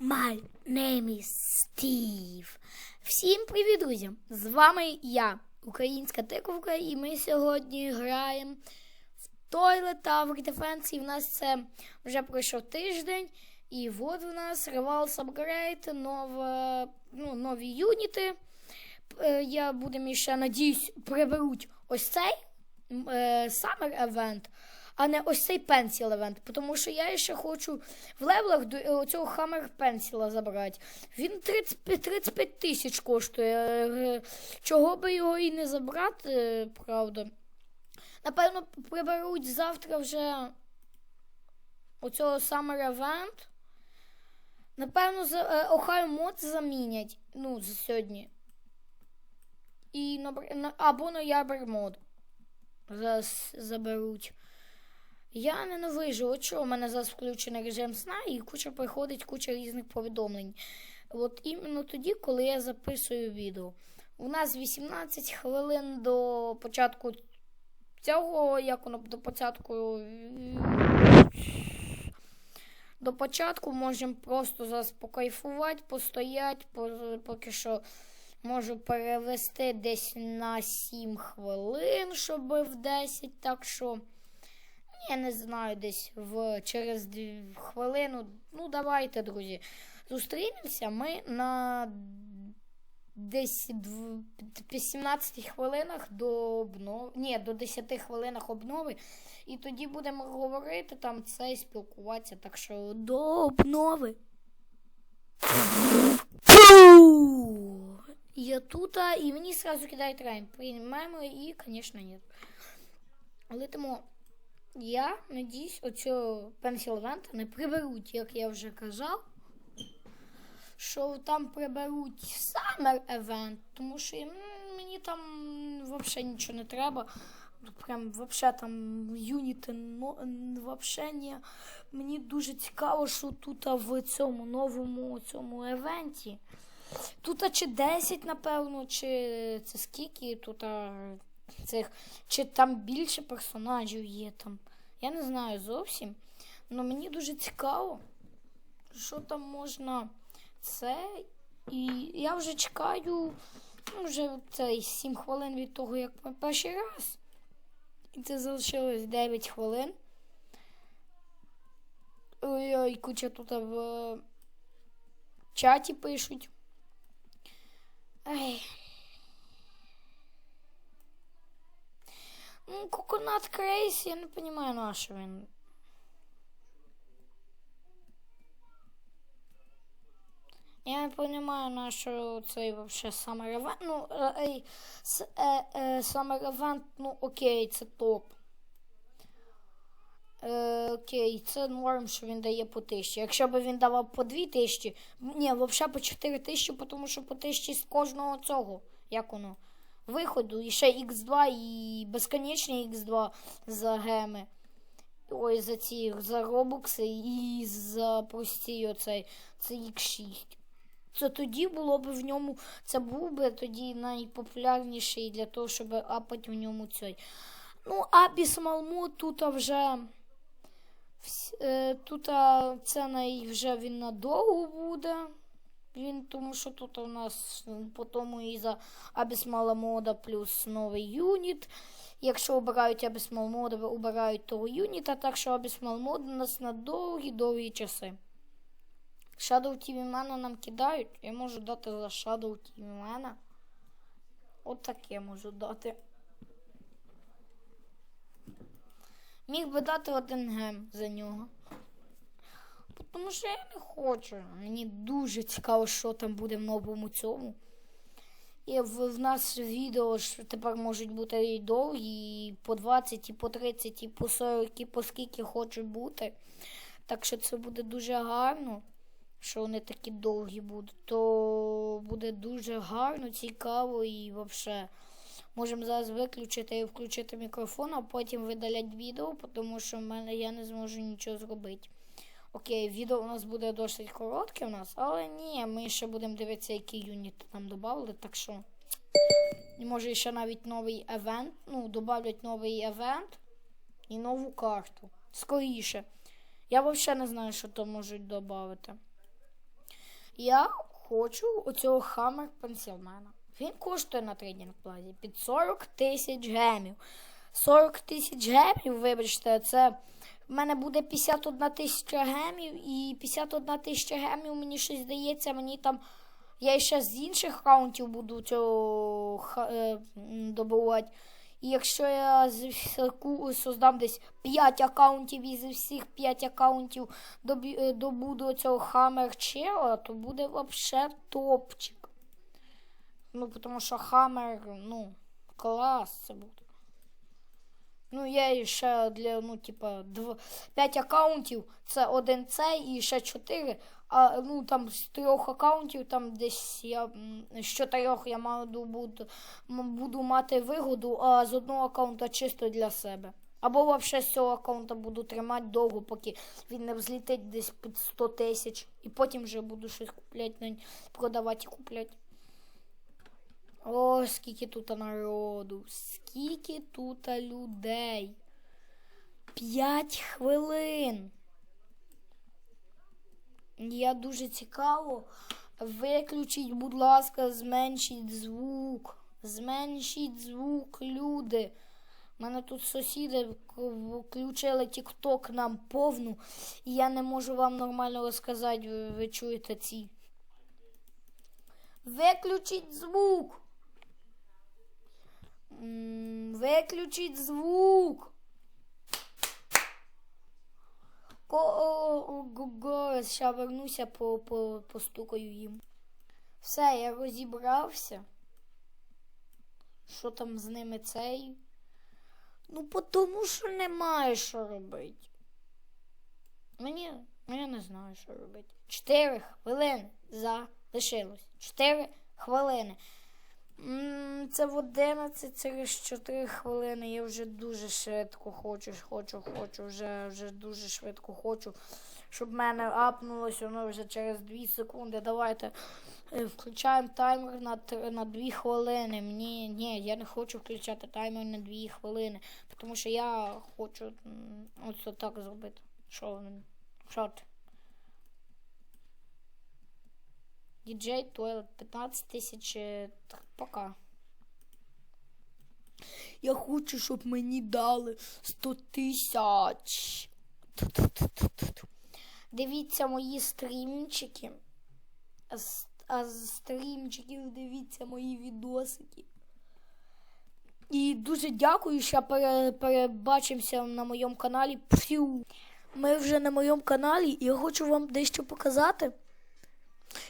My name is Steve. Всім привіт, друзі! З вами я, українська тиковка, і ми сьогодні граємо в Toilet Tower Defense. І в нас це вже пройшов тиждень. І от у нас Rivals Upgrade, нова, ну, нові юніти. Е, Я будемо ще, надіюсь, приберуть ось цей е, Summer Event, а не ось цей Pencil Event. Тому що я ще хочу в левелах до е, цього Hammer Pencil забрати. Він 35 35 тисяч коштує. Е, Чого би його і не забрати, е, правда. Напевно, приберуть завтра вже оцього Summer Event. Напевно, е, Ohio мод замінять. Ну, за сьогодні. І або ноябрь мод. Заберуть. Я ненавижу, що у мене зараз включений режим сна і куча приходить куча різних повідомлень. От іменно тоді, коли я записую відео. У нас 18 хвилин до початку цього, як воно до початку. До початку можемо просто зараз покайфувати, постояти, поки що можу перевести десь на 7 хвилин, щоб в 10. Так що, я не знаю, десь в, через хвилину. Ну, давайте, друзі. Зустрінемося ми на десь 17 хвилинах до обнови. Ні, до 10 хвилинах обнови. І тоді будемо говорити там це і спілкуватися. Так що до обнови. Я тут, і мені сразу кидають райм. Приймаємо і, звісно, ні. Але тому я надіюсь, оцю Пенсілвента не приберуть, як я вже казав. Що там приберуть Summer Event, тому що мені там взагалі нічого не треба. Прям вообще там юніти ну, вообще ні. Мені дуже цікаво, що тут в цьому новому цьому евенті. Тут чи 10, напевно, чи це скільки тут цих, чи там більше персонажів є там. Я не знаю зовсім. Але мені дуже цікаво, що там можна це. І я вже чекаю ну, вже цей 7 хвилин від того, як перший раз. І це залишилось 9 хвилин. Ой-ой, куча тут в чаті пишуть. Ай. Коконат Крейс, я не розумію, на що він. Я не розумію, на що цей вообще Summer Event. Ну, ей, е, е, Summer Event, ну окей, це топ. Е, окей, це норм, що він дає по тисячі. Якщо б він давав по дві тисячі, ні, взагалі по 4 тисячі, тому що по тисячі з кожного цього, як воно, виходу, і ще Х2 і безконечний Х2 за геми. Ой, за ці за робокси і за прості оцей, це Х6. Це тоді було б в ньому, це був би тоді найпопулярніший для того, щоб апати в ньому цей. Ну, Абіс Малмо тут вже. Тут це вже він надовго буде. Він, Тому що тут у нас по тому і за Абісмала мода плюс новий юніт. Якщо обирають Абісмал мода, обирають того юніта, так що Абісмал мод у нас на довгі-довгі часи. Shadow TV Mana нам кидають. Я можу дати за Shadow TV Mana. От таке можу дати. Міг би дати один гем за нього. Тому що я не хочу. Мені дуже цікаво, що там буде в новому цьому. І в, в нас відео ж тепер можуть бути і довгі, і по 20, і по 30, і по 40, і по скільки хочуть бути. Так що це буде дуже гарно, що вони такі довгі будуть. То буде дуже гарно, цікаво і взагалі. Можемо зараз виключити і включити мікрофон, а потім видаляти відео, тому що в мене я не зможу нічого зробити. Окей, відео у нас буде досить коротке у нас, але ні, ми ще будемо дивитися, які юніти там додали, так що. І може ще навіть новий евент. Ну, додавлять новий евент і нову карту. Скоріше. Я взагалі не знаю, що то можуть додати. Я хочу оцього Хаммер Пенсілмена. Він коштує на трейдинг плазі під 40 тисяч гемів. 40 тисяч гемів, вибачте, це в мене буде 51 тисяча гемів, і 51 тисяча гемів, мені щось здається, мені там. Я ще з інших аккаунтів буду цього е, добувати. І якщо я создам десь 5 аккаунтів і з всіх 5 аккаунтів е, добуду цього Хаммер Чела, то буде вообще топчик. Ну, тому що Хаммер, ну, клас це буде. Ну, є ще для, ну, типа, 5 аккаунтів, це один цей і ще 4. А ну там з трьох аккаунтів, там десь я з чотирьох я маю буду, буду мати вигоду, а з одного аккаунта чисто для себе. Або взагалі з цього аккаунта буду тримати довго, поки він не взлітить десь під 100 тисяч. І потім вже буду щось купляти, продавати і купляти. О, скільки тут народу, скільки тут людей. П'ять хвилин. Я дуже цікаво. Виключіть, будь ласка, зменшіть звук. Зменшіть звук, люди. У мене тут сусіди включили тік-ток нам повну, і я не можу вам нормально розказати, ви, чуєте ці. Виключіть звук. Виключіть звук. Го, ще вернуся, по, по, постукаю їм. Все, я розібрався. Що там з ними цей? Ну, тому що немає що робити. Мені, я не знаю, що робити. Чотири хвилини залишилось. Чотири хвилини. Це в 11 через 4 хвилини. Я вже дуже швидко хочу, хочу, хочу, вже, вже дуже швидко хочу, щоб мене апнулося воно вже через 2 секунди. Давайте е, включаємо таймер на, тр- на 2 хвилини. Мені, ні, я не хочу включати таймер на 2 хвилини, тому що я хочу ось так зробити. Що? Що ти? Діджей Тойлет 15 тисяч. е, Пока. Я хочу, щоб мені дали 100 тисяч. Дивіться мої стрімчики. А з- стрімчиків дивіться мої відосики. І дуже дякую, що пере, перебачимося на моєму каналі. Ми вже на моєму каналі, і я хочу вам дещо показати.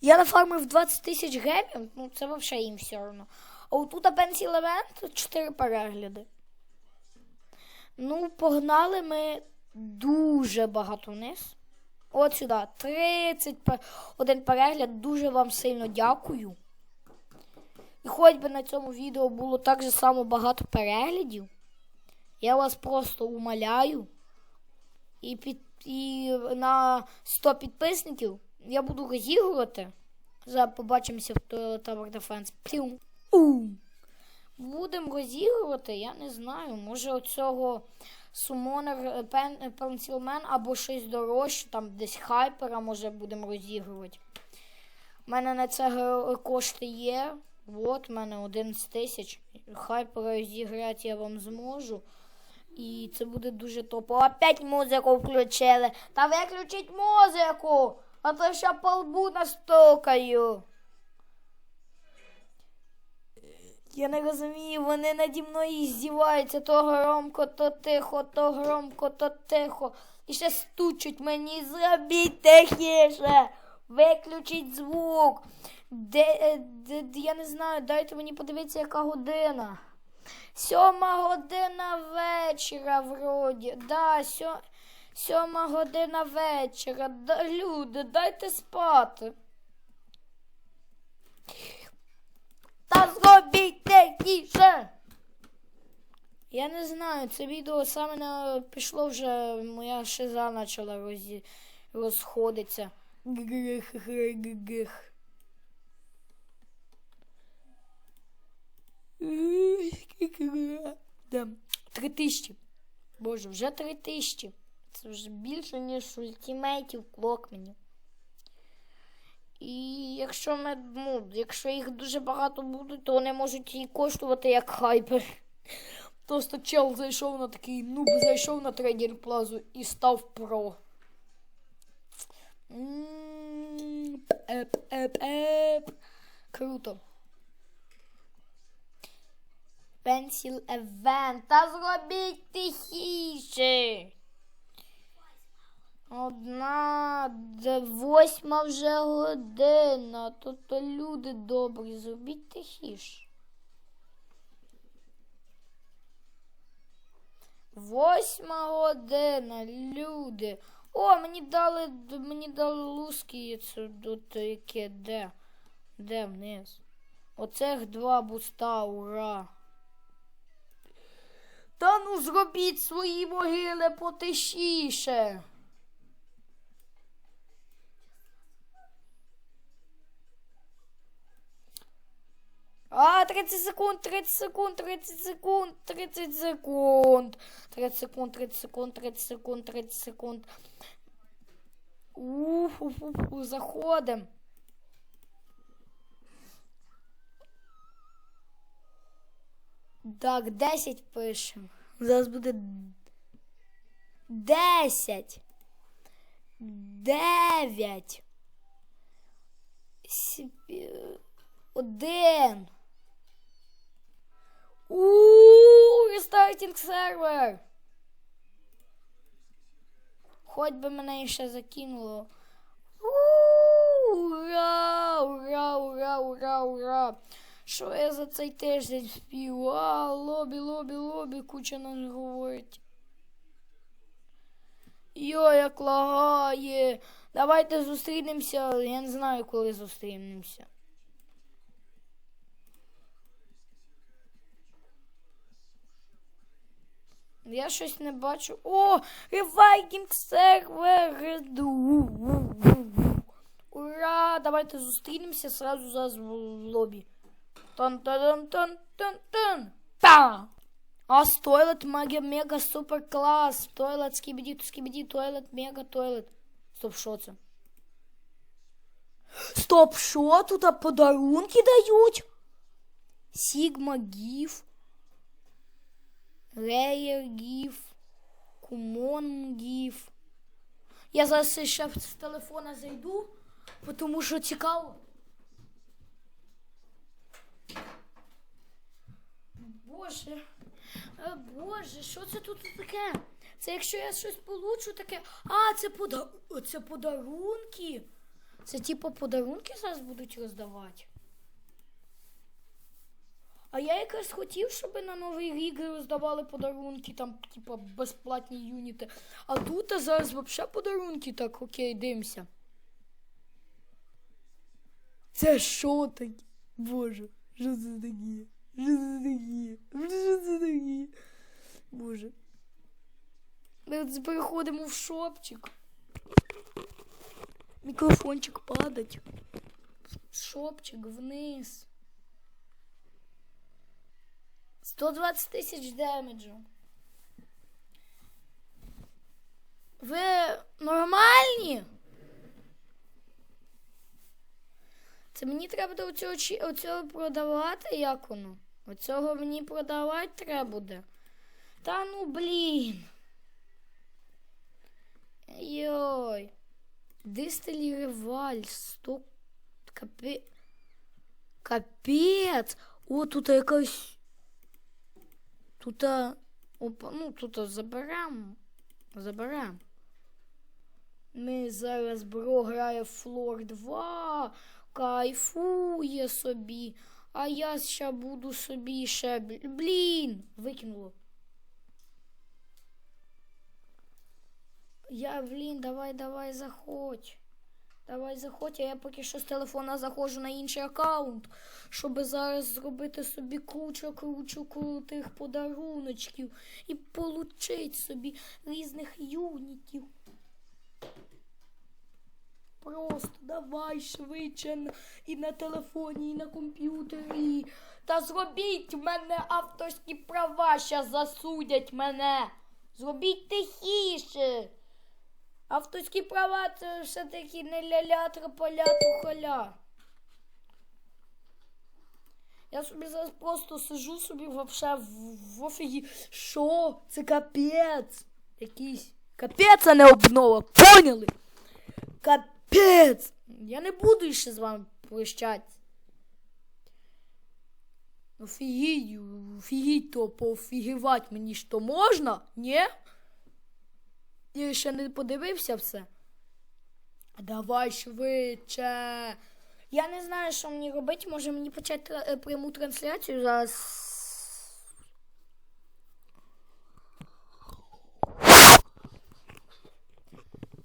Я нафармив 20 тисяч гемів, ну це взагалі їм все одно. А отут Pencil Event 4 перегляди. Ну, погнали ми дуже багато вниз. От сюди. 31 перегляд. Дуже вам сильно дякую. І хоч би на цьому відео було так же само багато переглядів. Я вас просто умоляю. І, під, і на 100 підписників я буду розігрувати. Зараз побачимося в Tower Defense. Плюм. Будемо розігрувати, я не знаю. Може оцього Summoner Pen- Pencil Man або щось дорожче, там десь хайпера, може будемо розігрувати. У мене на це кошти є. От, в мене 11 тисяч. Хайпера розіграти я вам зможу. І це буде дуже топово. Опять музику включили. Та виключіть музику! А то ще по лбу настукаю. Я не розумію, вони наді мною здіваються то громко, то тихо, то громко, то тихо. І ще стучуть мені, зробіть тихіше. Виключіть звук. Де, е, де, де- я не знаю, дайте мені подивитися, яка година. Сьома година вечора, вроді. Да, сьо, сьома година вечора. Люди, дайте спати. Та зробіть тихіше. Я не знаю, це відео саме на... пішло вже, моя шиза почала розі... розходитися. Гих-гих-гих. Три тисячі. Боже, вже три тисячі. Це вже більше, ніж ультимейтів клокменів. І якщо ми, ну, якщо їх дуже багато буде, то вони можуть і коштувати як хайпер. Просто чел зайшов на такий нуб, зайшов на трейдинг плазу і став про. Еп, еп, еп. Круто. Пенсіл евент. Та зробіть тихіше. Одна, восьма вже година. Тобто люди добрі, зробіть тихіше. Восьма година, люди. О, мені дали, мені дали луски, це тут яке, де? Де вниз? Оцех два буста, ура. Та ну зробіть свої могили потишіше. А, 30 секунд, 30 секунд, 30 секунд, 30 секунд. 30 секунд, 30 секунд, 30 секунд, 30 секунд. Уф, уф, уф, уф, заходим. Так, 10 пишемо. Зараз буде 10. 9. Один. Ууу, рестартинг сервер. Хоть би мене ще закинуло. Ура, ура, ура, ура, ура. Що я за цей тиждень спів? А, лобі, лобі, лобі, куча нам говорить. Йо, як лагає. Давайте зустрінемося. Я не знаю, коли зустрінемося. Я щось не бачу. О, ревайкінг сервер. Ура! Давайте зустрінемося сразу зараз в лобі. тан тан тан тан тан Па! А стойлет мега мега супер клас. Тойлет скібіді, скібіді, тойлет, мега тойлет. Стоп, що це? Стоп, що? Тут подарунки дають? Сігма гіф. Рейер гіф. Кумон гіф. Я зараз ще з телефона зайду, тому що цікаво. Боже, е, Боже, що це тут таке? Це якщо я щось получу, таке. А, це пода... це подарунки. Це типу подарунки зараз будуть роздавати. А я якраз хотів, щоб на новий рік роздавали подарунки, там, типу, безплатні юніти. А тут а зараз взагалі подарунки, так, окей, дивимося. Це що таке? Боже, що це таке? Що це таке? Що це таке? Боже. Ми переходимо в шопчик. Мікрофончик падать. Шопчик вниз. 120 тисяч демеджу. Ви нормальні? Це мені треба до оцього продавати, як воно? Оцього мені продавати треба буде. Та ну блін. Йой. Дистелі реваль, сто капе... Капець. О, тут якась. Тут. Опа, ну тут заберемо. Заберемо. Ми зараз бро грає в Флор 2. Кайфує собі. А я ще буду собі ще. бл- Блін! Викинуло. Я, блін, давай, давай, заходь. Давай заходь, а я поки що з телефона заходжу на інший аккаунт, щоб зараз зробити собі кучу, кучу крутих подаруночків і получить собі різних юнітів. Просто давай швидше і на телефоні, і на комп'ютері. Та зробіть в мене авторські права, щас засудять мене. Зробіть тихіше. Авторські права це все-таки не ля-ля, трополя, тухоля. Я собі зараз просто сижу собі вообще в, офігі. Що? Це капець. Якийсь. Капець, а не обнова. Поняли? Капець. Я не буду ще з вами прощатися. Офігіть, офігіть то поофігівати мені то можна? Ні? Я ще не подивився все. Давай швидше. Я не знаю, що мені робити. Може мені почати е, пряму трансляцію зараз.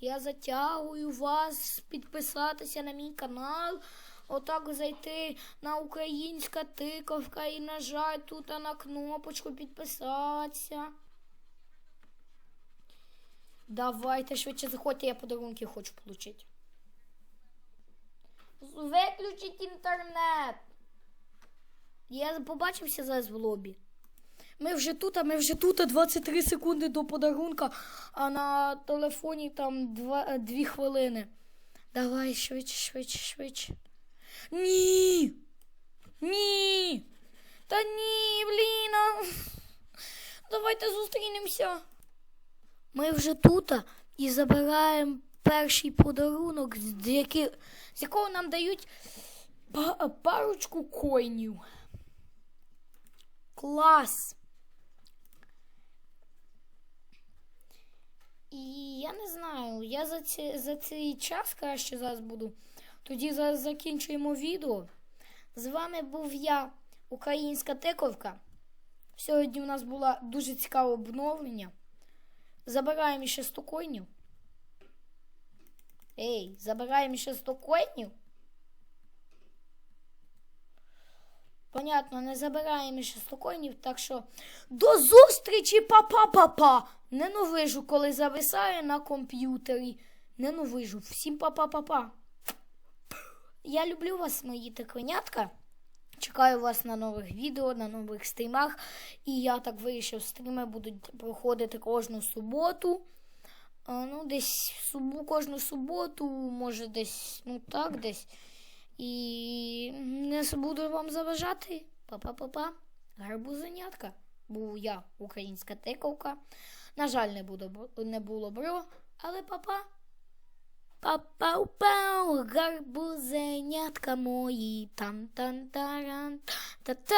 Я затягую вас підписатися на мій канал. Отак зайти на українська тиковка і нажати тут на кнопочку підписатися. Давайте швидше заходьте, я подарунки хочу отримати. Виключіть інтернет. Я побачився зараз в лобі. Ми вже тут, а ми вже тут, а 23 секунди до подарунка, а на телефоні там 2, 2 хвилини. Давай швидше, швидше, швидше. Ні. Ні. Та ні, блін. Давайте зустрінемося. Ми вже тут і забираємо перший подарунок, з, які, з якого нам дають парочку коїнів. Клас. І я не знаю, я за, ці, за цей час краще зараз буду. Тоді зараз закінчуємо відео. З вами був я, Українська Тековка. Сьогодні у нас було дуже цікаве обновлення. Забираємо ще 100 коїнів. Ей, забираємо ще 100 коїнів. Понятно, не забираємо ще 100 коїнів, так що до зустрічі, па-па-па-па! Ненавижу, коли зависає на комп'ютері. Ненавижу. Всім па-па-па-па. Я люблю вас, мої тиконятка. Чекаю вас на нових відео, на нових стрімах. І я так вирішив, стріми будуть проходити кожну суботу. Ну, десь субу, кожну суботу, може десь, ну так, десь. І не буду вам заважати. Па-па-па-па. Гарбузенятка. Був я, українська тековка. На жаль, не, буде, не було бро, але папа. Папау-пау, гарбузенятка мої. Там-там-таран. Та-та.